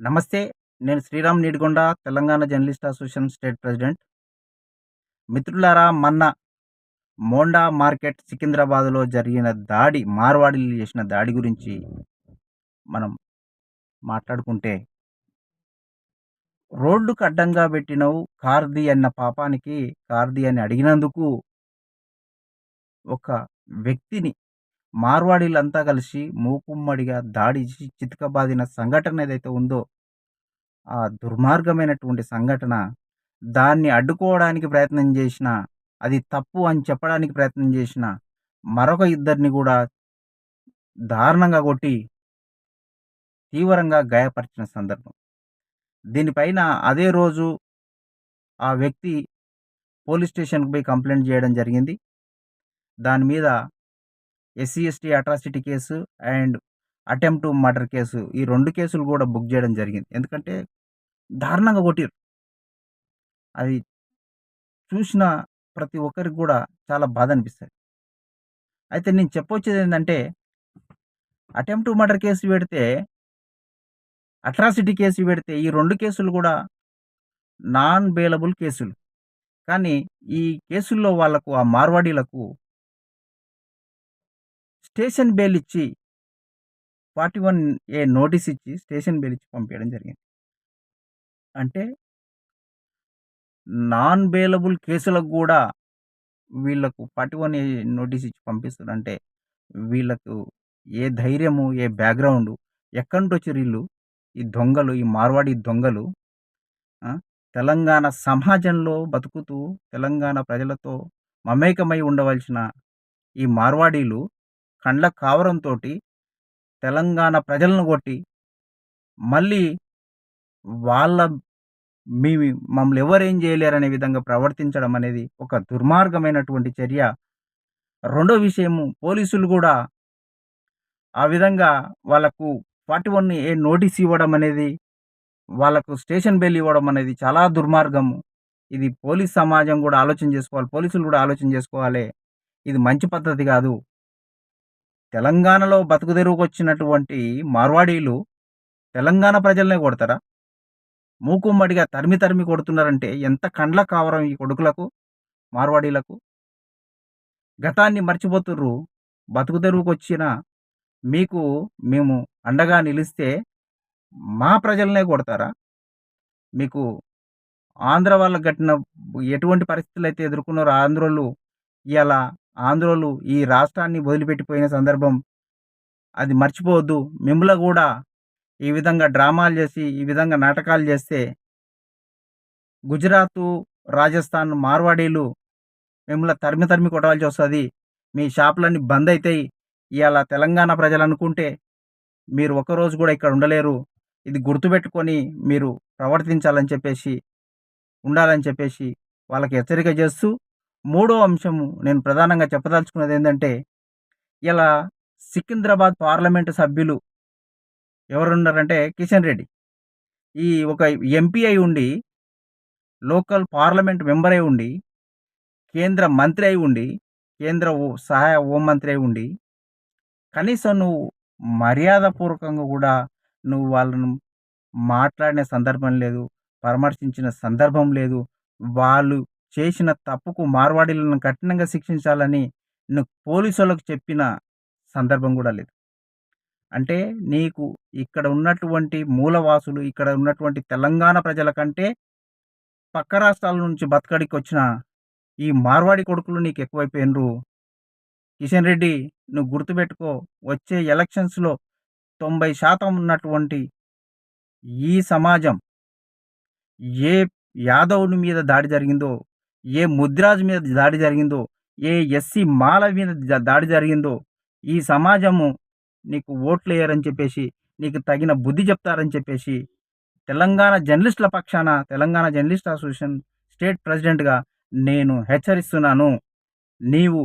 నమస్తే. నేను Sriram Needigonda, Telangana journalist association state president. మిత్రులారా మొన్న మోండా మార్కెట్ సికింద్రాబాద్‌లో జరిగిన దాడి, మార్వాడీలు చేసిన దాడి గురించి మనం మాట్లాడుకుంటే రోడ్డుకు అడ్డంగా పెట్టినవు కార్‌ది అన్న పాపానికి కార్‌ది అని అడిగినందుకు ఒక వ్యక్తిని మార్వాడీలంతా కలిసి మూకుమ్మడిగా దాడి చితకబాదిన సంఘటన ఏదైతే ఉందో, ఆ దుర్మార్గమైనటువంటి సంఘటన దాన్ని అడ్డుకోవడానికి ప్రయత్నం చేసిన, అది తప్పు అని చెప్పడానికి ప్రయత్నం చేసిన మరొక ఇద్దరిని కూడా దారుణంగా కొట్టి తీవ్రంగా గాయపరిచిన సందర్భం. దీనిపైన అదే రోజు ఆ వ్యక్తి పోలీస్ స్టేషన్‌కి పోయి కంప్లైంట్ చేయడం జరిగింది. దాని మీద SC, ST atrocity case and attempt murder case ఈ రెండు కేసులు కూడా బుక్ చేయడం జరిగింది. ఎందుకంటే దారుణంగా కొట్టిరు అది చూసిన ప్రతి ఒక్కరికి కూడా చాలా బాధ అనిపిస్తుంది అయితే నేను చెప్పొచ్చేదేందంటే అటెంప్ట్ మర్డర్ కేసు పెడితే, అట్రాసిటీ కేసు పెడితే ఈ రెండు కేసులు కూడా నాన్ బెయిలబుల్ కేసులు. కానీ ఈ కేసుల్లో వాళ్ళకు ఆ మార్వాడీలకు స్టేషన్ బెయిల్ ఇచ్చి 41 ఏ నోటీస్ ఇచ్చి స్టేషన్ బెయిల్ ఇచ్చి పంపించడం జరిగింది. అంటే నాన్ బెయిలబుల్ కేసులకు కూడా వీళ్ళకు 41 ఏ నోటీస్ ఇచ్చి పంపిస్తురంటే వీళ్ళకు ఏ ధైర్యము, ఏ బ్యాక్‌గ్రౌండు ఎక్కడి నుంచి వచ్చిర్రు వీళ్ళు? ఈ దొంగలు, ఈ మార్వాడీ దొంగలు తెలంగాణ సమాజంలో బతుకుతూ తెలంగాణ ప్రజలతో మమేకమై ఉండవలసిన ఈ మార్వాడీలు కండ్ల కావరంతో తెలంగాణ ప్రజలను కొట్టి, మళ్ళీ వాళ్ళ మీ మమ్మల్ని ఎవరేం చేయలేరనే విధంగా ప్రవర్తించడం అనేది ఒక దుర్మార్గమైనటువంటి చర్య. రెండో విషయము పోలీసులు కూడా ఆ విధంగా వాళ్ళకు 41 ఏ నోటీస్ ఇవ్వడం అనేది, వాళ్ళకు స్టేషన్ బెల్ ఇవ్వడం అనేది చాలా దుర్మార్గము. ఇది పోలీస్ సమాజం కూడా ఆలోచన చేసుకోవాలి. పోలీసులు కూడా ఆలోచన చేసుకోవాలి. ఇది మంచి పద్ధతి కాదు. తెలంగాణలో బతుకుదెరువుకొచ్చినటువంటి మార్వాడీలు తెలంగాణ ప్రజలనే కొడతారా? మూకుమ్మడిగా తరిమి తరిమి కొడుతున్నారంటే ఎంత కండ్ల కావరం ఈ కొడుకులకు, మార్వాడీలకు. గతాన్ని మర్చిపోతుర్రు. బతుకుదెరువుకొచ్చిన మీకు మేము అండగా నిలిస్తే మా ప్రజలనే కొడతారా? మీకు ఆంధ్ర వాళ్ళకి కట్టిన ఎటువంటి పరిస్థితులు అయితే ఎదుర్కొన్నారో ఆంధ్రోళ్ళు ఇలా ఆంధ్రోలు ఈ రాష్ట్రాన్ని వదిలిపెట్టిపోయిన సందర్భం అది మర్చిపోవద్దు. మిమ్మల్ని కూడా ఈ విధంగా డ్రామాలు చేసి, ఈ విధంగా నాటకాలు చేస్తే గుజరాత్ రాజస్థాన్ మార్వాడీలు మిమ్మల్ని తరిమి తరిమి కొట్టవలసి వస్తుంది మీ షాపులన్నీ బంద్ అవుతాయి ఇయాల తెలంగాణ ప్రజలు అనుకుంటే మీరు ఒక్కరోజు కూడా ఇక్కడ ఉండలేరు. ఇది గుర్తుపెట్టుకొని మీరు ప్రవర్తించాలని చెప్పేసి, ఉండాలని చెప్పేసి వాళ్ళకి హెచ్చరిక చేస్తూ, మూడో అంశము నేను ప్రధానంగా చెప్పదలుచుకున్నది ఏంటంటే ఇలా సికింద్రాబాద్ పార్లమెంటు సభ్యులు ఎవరున్నారంటే కిషన్ రెడ్డి. ఈ ఒక ఎంపీ అయి ఉండి, లోకల్ పార్లమెంట్ మెంబర్ అయి ఉండి, కేంద్ర మంత్రి అయి ఉండి, కేంద్ర సహాయ హోం మంత్రి అయి ఉండి, కనీసం నువ్వు మర్యాదపూర్వకంగా కూడా నువ్వు వాళ్ళను మాట్లాడిన సందర్భం లేదు. పరామర్శించిన సందర్భం లేదు. వాళ్ళు చేసిన తప్పుకు మార్వాడీలను కఠినంగా శిక్షించాలని నువ్వు పోలీసులకు చెప్పిన సందర్భం కూడా లేదు. అంటే నీకు ఇక్కడ ఉన్నటువంటి మూలవాసులు, ఇక్కడ ఉన్నటువంటి తెలంగాణ ప్రజల కంటే పక్క రాష్ట్రాల నుంచి బతకడికి వచ్చిన ఈ మార్వాడి కొడుకులు నీకు ఎక్కువైపోయినరు కిషన్ రెడ్డి నువ్వు గుర్తుపెట్టుకో. వచ్చే ఎలక్షన్స్‌లో 90% ఉన్నటువంటి ఈ సమాజం ఏ యాదవుని మీద దాడి జరిగిందో, ఏ ముద్రాజ్ మీద దాడి జరిగిందో, ఏ ఎస్సీ మాల మీద దాడి జరిగిందో, ఈ సమాజము నీకు ఓట్లేయరని చెప్పేసి, నీకు తగిన బుద్ధి చెప్తారని చెప్పేసి, తెలంగాణ జర్నలిస్టుల పక్షాన తెలంగాణ జర్నలిస్ట్ అసోసియేషన్ స్టేట్ ప్రెసిడెంట్‌గా నేను హెచ్చరిస్తున్నాను. నీవు